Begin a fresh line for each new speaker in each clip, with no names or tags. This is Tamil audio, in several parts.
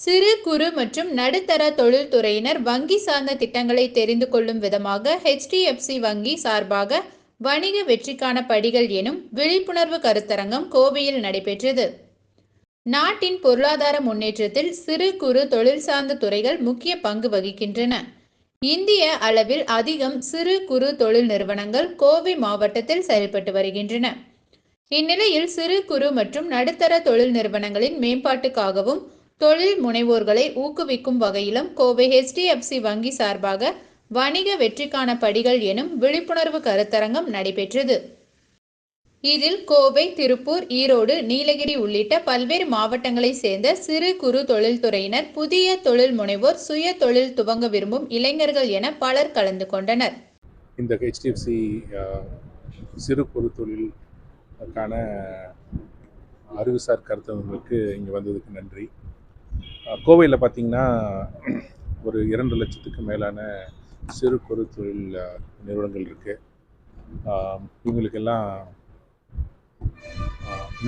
சிறு குறு மற்றும் நடுத்தர தொழில்துறையினர் வங்கி சார்ந்த திட்டங்களை தெரிந்து கொள்ளும் விதமாக ஹெச்டிஎஃப்சி வங்கி சார்பாக வணிக வெற்றிக்கான படிகள் எனும் விழிப்புணர்வு கருத்தரங்கம் கோவையில் நடைபெற்றது. நாட்டின் பொருளாதார முன்னேற்றத்தில் சிறு குறு தொழில் சார்ந்த துறைகள் முக்கிய பங்கு வகிக்கின்றன. இந்திய அளவில் அதிகம் சிறு குறு தொழில் நிறுவனங்கள் கோவை மாவட்டத்தில் செயல்பட்டு வருகின்றன. இந்நிலையில் சிறு குறு மற்றும் நடுத்தர தொழில் நிறுவனங்களின் மேம்பாட்டுக்காகவும் தொழில் முனைவோர்களை ஊக்குவிக்கும் வகையிலும் கோவை ஹெச்டிஎஃப்சி வங்கி சார்பாக வணிக வெற்றிக்கான படிகள் எனும் விழிப்புணர்வு கருத்தரங்கம் நடைபெற்றது. இதில் கோவை திருப்பூர் ஈரோடு நீலகிரி உள்ளிட்ட பல்வேறு மாவட்டங்களைச் சேர்ந்த சிறு குறு தொழில்துறையினர் புதிய தொழில் முனைவோர் சுய தொழில் துவங்க விரும்பும் இளைஞர்கள் என பலர் கலந்து கொண்டனர்.
இந்த ஹெச்டிஎஃப்சி சிறு குறு தொழிலுக்கான அறிவுசார் கருத்தவங்களுக்கு இங்கே வந்ததுக்கு நன்றி. கோவையில் பார்த்திங்கன்னா ஒரு இரண்டு லட்சத்துக்கு மேலான சிறு குறு தொழில் நிறுவனங்கள் இருக்குது இவங்களுக்கெல்லாம்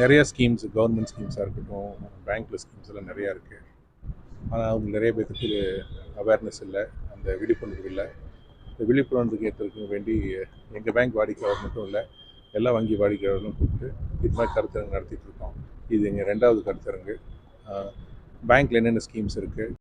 நிறைய ஸ்கீம்ஸ் கவர்மெண்ட் ஸ்கீம்ஸாக இருக்கட்டும் பேங்க்கில் ஸ்கீம்ஸ் எல்லாம் நிறையா இருக்குது ஆனால் அவங்க நிறைய பேருக்கு அவேர்னஸ் இல்லை அந்த விழிப்புணர்வு இல்லை. இந்த விழிப்புணர்வுக்கு ஏற்றதுக்கு வேண்டி எங்கள் பேங்க் வாடிக்கையாளர் மட்டும் இல்லை எல்லா வங்கி வாடிக்கையாளர்களும் கூப்பிட்டு இது மாதிரி கருத்தரங்கு நடத்திட்டு இருக்கோம். இது எங்கள் ரெண்டாவது கருத்தரங்கு. பேங்க்கில் என்னென்ன ஸ்கீம்ஸ் இருக்குது